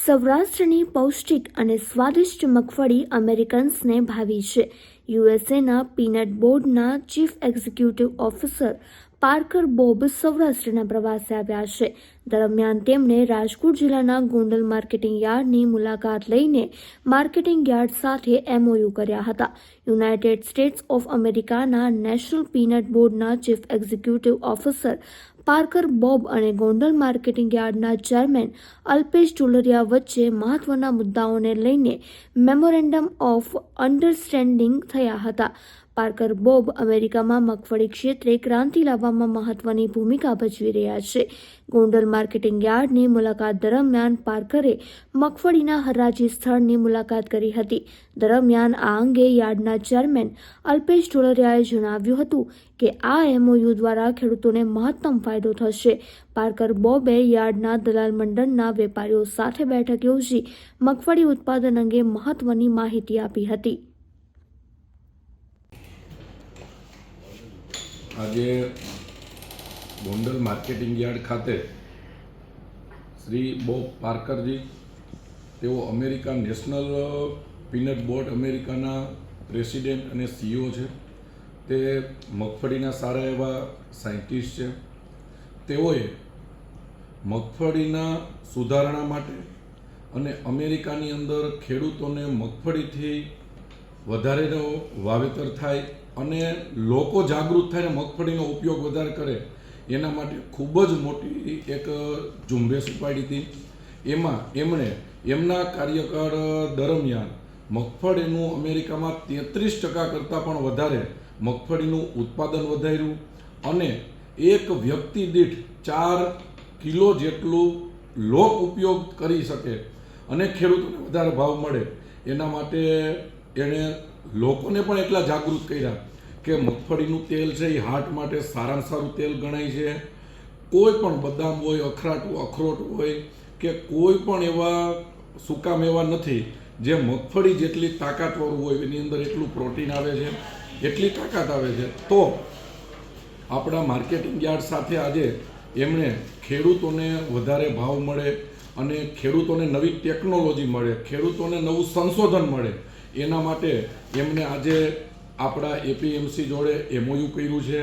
સૌરાષ્ટ્રની પૌષ્ટિક અને સ્વાદિષ્ટ મગફળી અમેરિકન્સને ભાવી છે. યુએસએના પીનટ બોર્ડના chief executive officer Parker Bob સૌરાષ્ટ્રના પ્રવાસે આવ્યા છે. દરમિયાન તેમણે રાજકોટ જિલ્લાના ગોંડલ માર્કેટિંગ યાર્ડની મુલાકાત લઈને માર્કેટિંગ યાર્ડ સાથે એમઓયુ કર્યા હતા. યુનાઇટેડ સ્ટેટ્સ ઓફ અમેરિકાના નેશનલ પીનટ બોર્ડના chief executive officer Parker Bob અને ગોંડલ માર્કેટિંગ યાર્ડના ચેરમેન અલ્પેશ ટુલરિયા વચ્ચે મહત્વના મુદ્દાઓને લઈને મેમોરેન્ડમ ઓફ અન્ડરસ્ટેન્ડિંગ થયા હતા. પાર્કર બોબ અમેરિકામાં મગફળી ક્ષેત્રે ક્રાંતિ લાવવામાં મહત્વની ભૂમિકા ભજવી રહ્યા છે. ગોંડલ માર્કેટિંગ યાર્ડની મુલાકાત દરમિયાન પાર્કરે મગફળીના હરાજી સ્થળની મુલાકાત કરી હતી. દરમિયાન આ અંગે યાર્ડના ચેરમેન અલ્પેશ ટોલરિયાએ જણાવ્યું હતું કે આ એમઓયુ દ્વારા ખેડૂતોને મહત્તમ ફાયદો થશે. પાર્કર બોબે યાર્ડના દલાલ મંડળના વેપારીઓ સાથે બેઠક યોજી મગફળી ઉત્પાદન અંગે મહત્વની માહિતી આપી હતી. આજે ગોંડલ માર્કેટિંગ યાર્ડ ખાતે શ્રી બોબ પાર્કરજી, તેઓ અમેરિકા નેશનલ પીનટ બોર્ડ અમેરિકાના પ્રેસિડેન્ટ અને સીઈઓ છે. તે મગફળીના સારા એવા સાયન્ટિસ્ટ છે. તેઓએ મગફળીના સુધારણા માટે અને અમેરિકાની અંદર ખેડૂતોને મગફળીથી વધારેનો વાવેતર થાય અને લોકો જાગૃત થાય ને મગફળીનો ઉપયોગ વધારે કરે, એના માટે ખૂબ જ મોટી એક ઝુંબેશ ઉપાડી હતી. એમાં એમણે એમના કાર્યકાળ દરમિયાન મગફળીનું અમેરિકામાં તેત્રીસ ટકા કરતાં પણ વધારે મગફળીનું ઉત્પાદન વધાર્યું અને એક વ્યક્તિ દીઠ ચાર કિલો જેટલું લોક ઉપયોગ કરી શકે અને ખેડૂતોને વધારે ભાવ મળે. એના માટે એણે લોકોને પણ એટલા જાગૃત કર્યા કે મગફળીનું તેલ છે એ હાર્ટ માટે સારામાં સારું તેલ ગણાય છે. કોઈ પણ બદામ હોય, અખરાટ અખરોટ હોય કે કોઈ પણ એવા સૂકા મેવા નથી જે મગફળી જેટલી તાકાતવાળું હોય, એની અંદર એટલું પ્રોટીન આવે છે, એટલી તાકાત આવે છે. તો આપણા માર્કેટિંગ યાર્ડ સાથે આજે એમણે ખેડૂતોને વધારે ભાવ મળે અને ખેડૂતોને નવી ટેકનોલોજી મળે, ખેડૂતોને નવું સંશોધન મળે. એના માટે એમને આજે આપણા એપીએમસી જોડે એમઓયુ કર્યું છે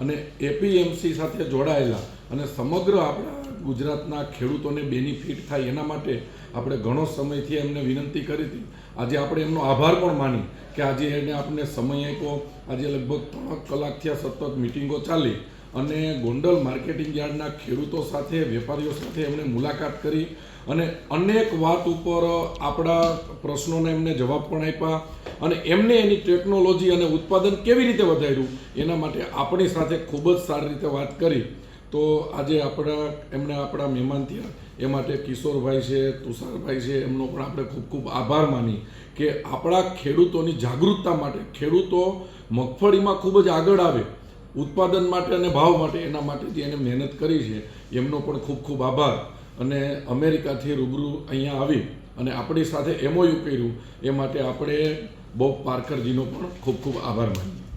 અને એપીએમસી સાથે જોડાયેલા અને સમગ્ર આપણા ગુજરાતના ખેડૂતોને બેનિફિટ થાય એના માટે આપણે ઘણો સમયથી એમને વિનંતી કરી હતી. આજે આપણે એમનો આભાર પણ માની કે આજે એને આપણે સમય આપ્યો. આજે લગભગ ત્રણ કલાકથી આ સતત મિટિંગો ચાલી. અને ગોંડલ માર્કેટિંગ યાર્ડના ખેડૂતો સાથે, વેપારીઓ સાથે એમણે મુલાકાત કરી અને અનેક વાત ઉપર આપણા પ્રશ્નોને એમને જવાબ પણ આપ્યા અને એમને એની ટેકનોલોજી અને ઉત્પાદન કેવી રીતે વધાર્યું એના માટે આપણી સાથે ખૂબ જ સારી રીતે વાત કરી. તો આજે આપણા એમને આપણા મહેમાન થયા. એ માટે કિશોરભાઈ છે, તુષારભાઈ છે, એમનો પણ આપણે ખૂબ ખૂબ આભાર માની કે આપણા ખેડૂતોની જાગૃતતા માટે ખેડૂતો મગફળીમાં ખૂબ જ આગળ આવે. ઉત્પાદન માટે અને ભાવ માટે એના માટે જે એને મહેનત કરી છે. એમનો પણ ખૂબ ખૂબ આભાર. અને અમેરિકાથી રૂબરૂ અહીંયા આવી અને આપણી સાથે એમઓયુ કર્યું. એ માટે આપણે બોબ પાર્કરજીનો પણ ખૂબ ખૂબ આભાર માનીએ.